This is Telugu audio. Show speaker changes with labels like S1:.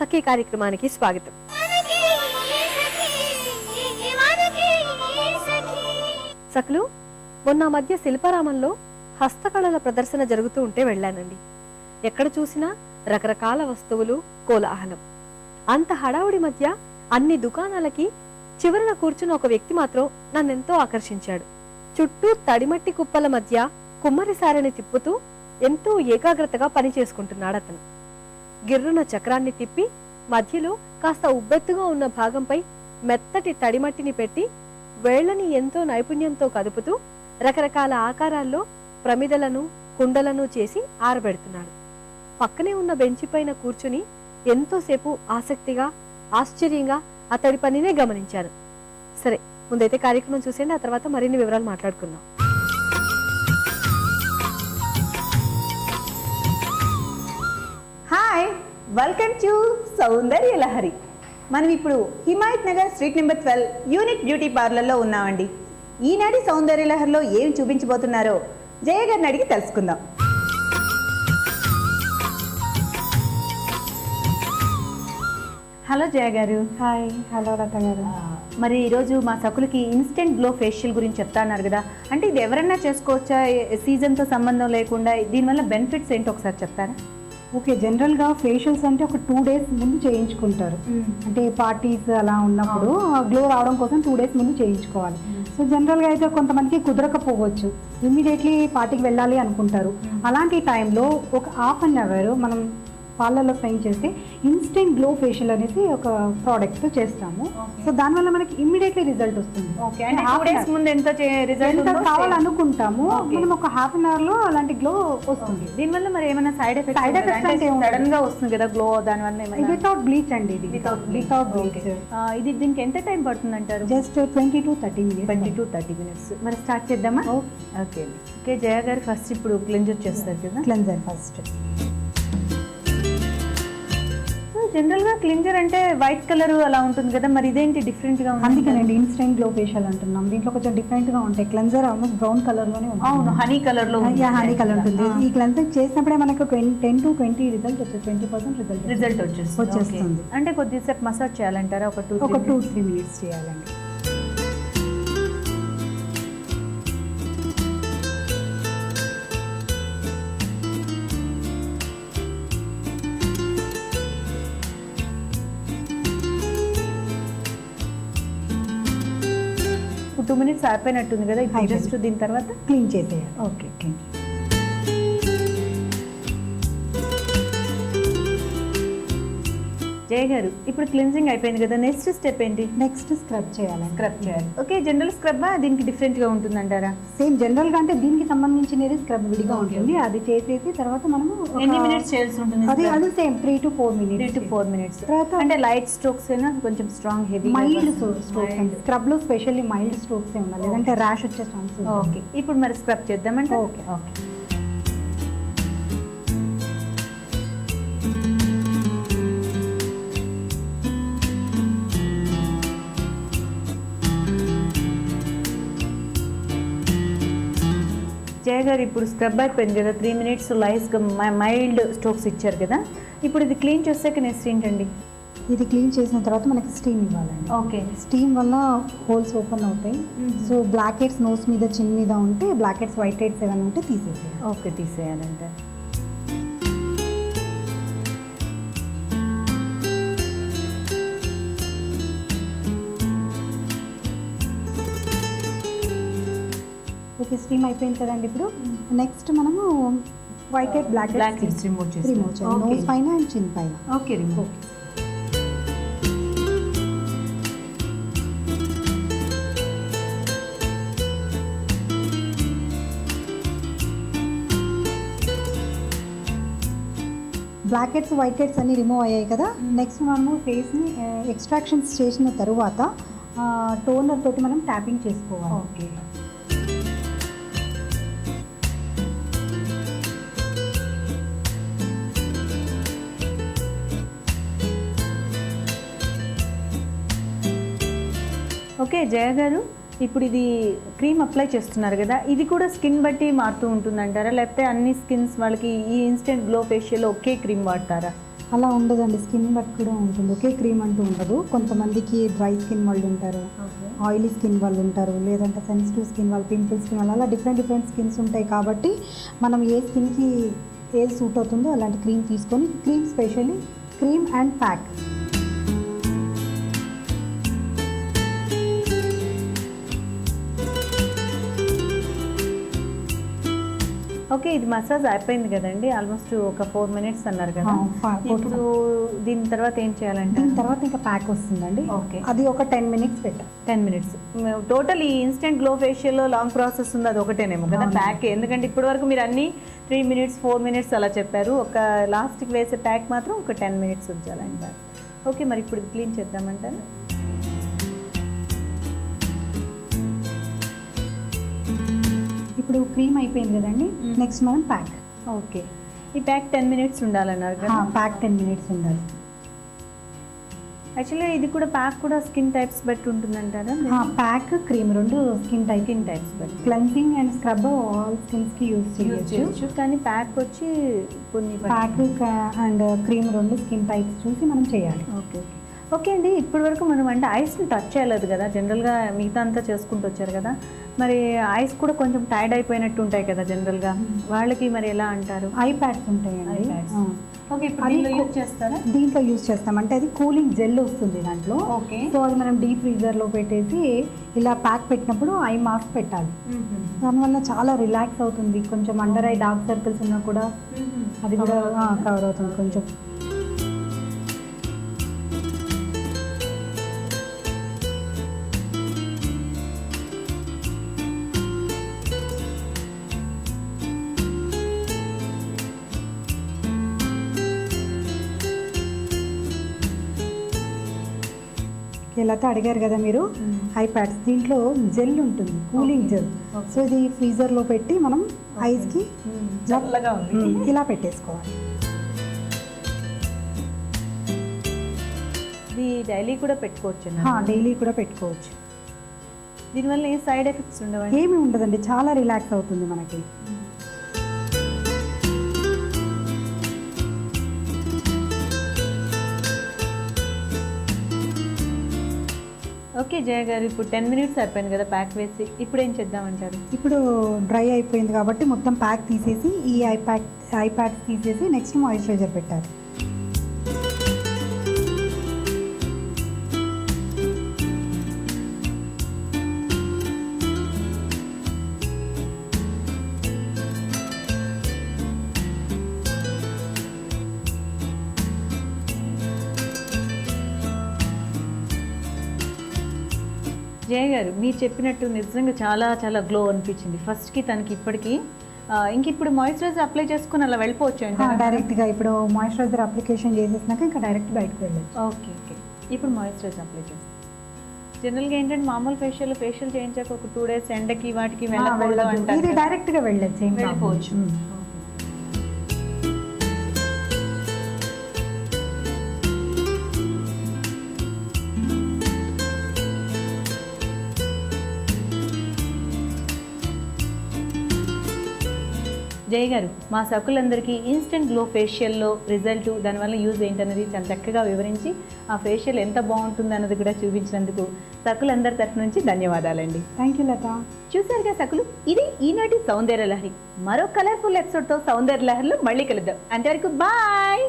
S1: సఖీ కార్యక్రమానికి స్వాగతం. సఖులు మొన్న మధ్య శిల్పారామంలో హస్తకళల ప్రదర్శన జరుగుతూ ఉంటే వెళ్ళానండి. ఎక్కడ చూసినా రకరకాల వస్తువులు కోలాహలం. అంత హడావుడి మధ్య అన్ని దుకాణాలకి చివరన కూర్చున్న ఒక వ్యక్తి మాత్రం నన్నెంతో ఆకర్షించాడు. చుట్టూ తడిమట్టి కుప్పల మధ్య కుమ్మరిసారిని తిప్పుతూ ఎంతో ఏకాగ్రతగా పని చేసుకుంటున్నాడు అతను గిర్రున చక్రాన్ని తిప్పి మధ్యలో కాస్త ఉబ్బెత్తుగా ఉన్న భాగంపై మెత్తటి తడిమట్టిని పెట్టి వేళ్ళని ఎంతో నైపుణ్యంతో కదుపుతూ రకరకాల ఆకారాల్లో ప్రమిదలను కుండలను చేసి ఆరబెడుతున్నాడు. పక్కనే ఉన్న బెంచి పైన కూర్చుని ఎంతోసేపు ఆసక్తిగా ఆశ్చర్యంగా అతడి పనినే గమనించాను సరే ముందైతే కార్యక్రమం చూసేయండి ఆ తర్వాత మరిన్ని వివరాలు మాట్లాడుకుందాం.
S2: Welcome to Soundarya Lahari. మనం ఇప్పుడు Himayat Nagar street number twelve unique beauty పార్లర్లో ఉన్నామండి. ఈనాటి సౌందర్య లహరిలో ఏం చూపించబోతున్నారో జయ గారిని అడిగి తెలుసుకుందాం. హలో జయ గారు
S3: హాయ్. హలో లత గారు.
S2: మరి ఈరోజు మా సకులకి ఇన్స్టెంట్ గ్లో ఫేషియల్ గురించి చెప్తా అన్నారు కదా. అంటే ఇది ఎవరైనా చేసుకోవచ్చా? సీజన్తో సంబంధం లేకుండా దీనివల్ల బెనిఫిట్స్ ఏంటో ఒకసారి చెప్తారా?
S3: ఓకే జనరల్గా ఫేషియల్స్ అంటే ఒక టూ డేస్ ముందు చేయించుకుంటారు. అంటే పార్టీస్ అలా ఉన్నప్పుడు గ్లో రావడం కోసం టూ డేస్ ముందు చేయించుకోవాలి. సో జనరల్గా అయితే కొంతమందికి కుదరకపోవచ్చు. ఇమ్మీడియట్లీ పార్టీకి వెళ్ళాలి అనుకుంటారు. అలాంటి టైంలో ఒక హాఫ్ అన్ అవర్ మనం పార్లర్లో స్పెండ్ చేసి ఇన్స్టెంట్ గ్లో ఫేషియల్ అనేసి ఒక ప్రోడక్ట్ చేస్తాము. సో దానివల్ల మనకి ఇమ్మీడియట్లీ రిజల్ట్ వస్తుంది.
S2: ముందు ఎంత రిజల్ట్
S3: కావాలనుకుంటాము. మనం ఒక హాఫ్ అన్ అవర్లో అలాంటి గ్లో వస్తుంది.
S2: దీనివల్ల మరి ఏమైనా సైడ్ ఎఫెక్ట్
S3: Side effects అంటే.
S2: సడన్గా వస్తుంది కదా గ్లో దాని వల్ల
S3: ఇది
S2: ఏమైనా?
S3: వితౌట్ బ్లీచ్ అండి ఇది.
S2: Bleach.
S3: వితౌట్ బ్లీచ్
S2: ఇది దీనికి ఎంత టైం పడుతుంది అంటారు
S3: just twenty to thirty minutes
S2: twenty to thirty minutes మరి స్టార్ట్ చేద్దామా? Okay. Okay. Jaya garu first ఇప్పుడు క్లెంజర్ చేస్తారు కదా?
S3: క్లెన్జర్ ఫస్ట్
S2: జనరల్గా క్లింజర్ అంటే వైట్ కలర్ అలా ఉంటుంది కదా మరి ఇదేంటి డిఫరెంట్గా ఉంది
S3: అందుకేనండి ఇన్స్టెంట్ గ్లో ఫేషియల్ అంటున్నాం. దీంట్లో కొంచెం డిఫరెంట్గా ఉంటాయి. క్లెన్జర్ ఆల్మోస్ట్ బ్రౌన్ కలర్లోనే ఉంటుంది.
S2: అవును హనీ కలర్లో
S3: హనీ కలర్ ఉంటుంది. ఈ క్లెన్జర్ చేసినప్పుడే మనకు టెన్ టు ట్వంటీ రిజల్ట్ వచ్చేది. ట్వంటీ పర్సెంట్ రిజల్ట్
S2: రిజల్ట్ వచ్చేస్తుంది. అంటే కొద్దిసేపు మసాజ్ చేయాలంటారా? ఒక టూ
S3: ఒక టూ త్రీ మినిట్స్ చేయాలండి.
S2: టూ మినిట్స్ అయిపోయినట్టుంది కదా ఇప్పుడు. జస్ట్ దీని తర్వాత
S3: క్లీన్ చేసేయాలి
S2: ఓకే
S3: క్లీన్
S2: జయ గారు ఇప్పుడు క్లిన్జింగ్ అయిపోయింది కదా నెక్స్ట్ స్టెప్ ఏంటి?
S3: నెక్స్ట్ స్క్రబ్ చేయాలండి
S2: స్క్రబ్ చేయాలి. ఓకే జనరల్ స్క్రబ్ దీనికి డిఫరెంట్గా ఉంటుందంటారా?
S3: సేమ్ జనరల్గా అంటే దీనికి సంబంధించినది స్క్రబ్ విడిగా ఉంటుంది. అది చేసేసి తర్వాత మనము
S2: ఎన్ని మినిట్స్ చేయాల్సి ఉంటుంది
S3: అది అది same three to four
S2: three
S3: minutes
S2: to four minutes
S3: తర్వాత
S2: అంటే లైట్ స్ట్రోక్స్ అయినా కొంచెం స్ట్రాంగ్ హెవీ
S3: మైల్డ్ స్ట్రోక్స్ స్క్రబ్లో స్పెషల్లీ మైల్డ్ స్ట్రోక్స్ ఏ ఉండాలి. లేదంటే ర్యాష్ వచ్చే ఛాన్స్
S2: ఓకే ఇప్పుడు మరి స్క్రబ్ చేద్దామంటే?
S3: ఓకే ఓకే
S2: జయ గారు ఇప్పుడు స్క్రబ్ అయిపోయింది కదా త్రీ మినిట్స్ లైస్ మైల్డ్ స్ట్రోక్స్ ఇచ్చారు కదా. ఇప్పుడు ఇది క్లీన్ చేసాక నెక్స్ట్ ఏంటండి?
S3: ఇది క్లీన్ చేసిన తర్వాత మనకి స్టీమ్ ఇవ్వాలండి.
S2: ఓకే
S3: స్టీమ్ వల్ల హోల్స్ ఓపెన్ అవుతాయి. సో బ్లాక్ హెడ్స్ నోస్ మీద చిన్ మీద ఉంటే బ్లాక్ హెడ్స్ వైట్ హెడ్స్ ఏమైనా ఉంటే తీసేసేయాలి.
S2: ఓకే తీసేయాలంటే.
S3: ఓకే స్టీమ్ అయిపోయింది కదండి ఇప్పుడు. నెక్స్ట్ మనము whitehead black blackheads
S2: remove
S3: remove చేయాలి.
S2: ఓకే
S3: నోస్ పైన అండ్ చిన్ పైన.
S2: Okay remove
S3: black heads white heads అన్ని రిమూవ్ అయ్యాయి కదా. నెక్స్ట్ మనము ఫేస్ని ఎక్స్ట్రాక్షన్స్ చేసిన తరువాత టోనర్ తోటి మనం ట్యాపింగ్ చేసుకోవాలి.
S2: ఓకే ఓకే జయ గారు. ఇప్పుడు ఇది క్రీమ్ అప్లై చేస్తున్నారు కదా ఇది కూడా స్కిన్ బట్టి మారుతూ ఉంటుందంటారా? లేకపోతే అన్ని స్కిన్స్ వాళ్ళకి ఈ ఇన్స్టెంట్ గ్లో ఫేషియల్ ఒకే క్రీమ్ వాడతారా?
S3: అలా ఉండదండి స్కిన్ బట్టి కూడా ఉంటుంది. ఒకే క్రీమ్ అంటూ ఉండదు. కొంతమందికి డ్రై స్కిన్ వాళ్ళు ఉంటారు ఆయిలీ స్కిన్ వాళ్ళు ఉంటారు లేదంటే సెన్సిటివ్ స్కిన్ వాళ్ళు పింపుల్ స్కిన్ వాళ్ళు అలా డిఫరెంట్ డిఫరెంట్ స్కిన్స్ ఉంటాయి కాబట్టి మనం ఏ స్కిన్కి ఏది సూట్ అవుతుందో అలాంటి క్రీమ్ తీసుకొని cream specially cream and pack.
S2: Okay ఇది మసాజ్ అయిపోయింది కదండి. ఆల్మోస్ట్ ఒక ఫోర్ మినిట్స్ అన్నారు కదా. ఇప్పుడు దీని తర్వాత ఏం చేయాలంటే
S3: దీని తర్వాత ఇంకా ప్యాక్ వస్తుందండి.
S2: Okay.
S3: అది ఒక టెన్ మినిట్స్ పెట్టాం.
S2: Ten minutes. టోటల్ ఈ ఇన్స్టెంట్ గ్లో ఫేషియల్లో లాంగ్ ప్రాసెస్ ఉంది అది ఒకటేనేమో కదా. ప్యాక్. ఎందుకంటే ఇప్పటి వరకు మీరు అన్ని త్రీ మినిట్స్ ఫోర్ మినిట్స్ అలా చెప్పారు. ఒక లాస్ట్కి వేసే ప్యాక్ మాత్రం ఒక టెన్ మినిట్స్ ఉంచాలండి ఓకే మరి ఇప్పుడు క్లీన్ చేద్దామంటారా?
S3: ఇప్పుడు క్రీమ్ అయిపోయింది కదండి. నెక్స్ట్ మనం ప్యాక్.
S2: ఓకే. ఈ ప్యాక్ టెన్ మినిట్స్ ఉండాలన్నారు కదా.
S3: ప్యాక్ టెన్ మినిట్స్ ఉండాలి.
S2: యాక్చువల్లీ ఇది కూడా ప్యాక్ కూడా స్కిన్ టైప్స్ బట్టి ఉంటుందంటారా?
S3: ప్యాక్ క్రీమ్ రెండు స్కిన్ టైప్.
S2: స్కిన్ టైప్స్ బట్టి.
S3: క్లెన్సింగ్ అండ్ స్క్రబ్ ఆల్ స్కిన్స్కి యూజ్ చేయొచ్చు.
S2: కానీ ప్యాక్ వచ్చి కొన్ని
S3: ప్యాక్ అండ్ క్రీమ్ రెండు స్కిన్ టైప్స్ చూసి మనం చేయాలి.
S2: Okay okay. ఓకే అండి ఇప్పటి వరకు మనం అంటే ఐస్ని టచ్ చేయలేదు కదా. జనరల్గా మిగతా అంతా చేసుకుంటూ వచ్చారు కదా. మరి ఐస్ కూడా కొంచెం టైర్డ్ అయిపోయినట్టు ఉంటాయి కదా జనరల్గా. వాళ్ళకి మరి ఎలా అంటారు?
S3: ఐ ప్యాడ్స్ ఉంటాయండి.
S2: చేస్తారా?
S3: దీంట్లో యూజ్ చేస్తాం. అంటే అది కూలింగ్ జెల్ వస్తుంది దాంట్లో.
S2: ఓకే.
S3: సో అది మనం డీప్ ఫ్రీజర్లో పెట్టేసి ఇలా ప్యాక్ పెట్టినప్పుడు ఐ మాస్క్ పెట్టాలి. దానివల్ల చాలా రిలాక్స్ అవుతుంది. కొంచెం అండర్ ఐ డార్క్ సర్కిల్స్ ఉన్నా కూడా అది కూడా కవర్ అవుతుంది కొంచెం. ఇలాతో అడిగారు కదా మీరు? ఐ ప్యాడ్స్ దీంట్లో జెల్ ఉంటుంది కూలింగ్ జెల్. సో ఇది ఫ్రీజర్లో పెట్టి మనం ఐస్కి
S2: చల్లగా ఉంది.
S3: ఇలా పెట్టేసుకోవాలి.
S2: ఇది డైలీ కూడా పెట్టుకోవచ్చు
S3: డైలీ కూడా పెట్టుకోవచ్చు.
S2: దీనివల్ల ఏ సైడ్ ఎఫెక్ట్స్ ఉండవండి?
S3: ఏమి ఉండదండి చాలా రిలాక్స్ అవుతుంది మనకి.
S2: ఓకే జయ గారు ఇప్పుడు టెన్ మినిట్స్ అయిపోయింది కదా ప్యాక్ వేసి. ఇప్పుడు ఏం చేద్దామంటారు?
S3: ఇప్పుడు డ్రై అయిపోయింది కాబట్టి మొత్తం ప్యాక్ తీసేసి ఈ ఐ ప్యాక్ ఐ ప్యాక్ తీసేసి నెక్స్ట్ మాయిశ్చరైజర్ పెట్టాలి.
S2: జయ గారు మీరు చెప్పినట్టు నిజంగా చాలా చాలా గ్లో అనిపించింది. ఫస్ట్కి తనకి ఇప్పటికి ఇంక ఇప్పుడు మాయిశ్చరైజర్ అప్లై చేసుకుని అలా వెళ్ళిపోవచ్చు అండి
S3: డైరెక్ట్గా ఇప్పుడు మాయిశ్చరైజర్ అప్లికేషన్ చేసేసినాక ఇంకా డైరెక్ట్ బయటకు వెళ్ళచ్చు.
S2: Okay okay. ఇప్పుడు మాయిశ్చరైజర్ అప్లై చేస్తాం జనరల్గా ఏంటంటే మామూలు ఫేషియల్ ఫేషియల్ చేయించాక ఒక టూ డేస్ ఎండకి వాటికి వెళ్ళకూడదు
S3: ఇది. డైరెక్ట్గా వెళ్ళచ్చు.
S2: వెళ్ళిపోవచ్చు. జయ గారు మా సకులందరికీ ఇన్స్టెంట్ గ్లో ఫేషియల్లో రిజల్ట్ దానివల్ల యూజ్ ఏంటన్నది చాలా చక్కగా వివరించి ఆ ఫేషియల్ ఎంత బాగుంటుంది అన్నది కూడా చూపించినందుకు సకులందరి తరఫు నుంచి ధన్యవాదాలండి.
S3: Thank you Latha.
S2: చూసారుగా సకులు? ఇది ఈనాటి సౌందర్య లహరి. మరో కలర్ఫుల్ ఎపిసోడ్తో సౌందర్య లహరిలో మళ్ళీ కలుద్దాం. అంతవరకు బాయ్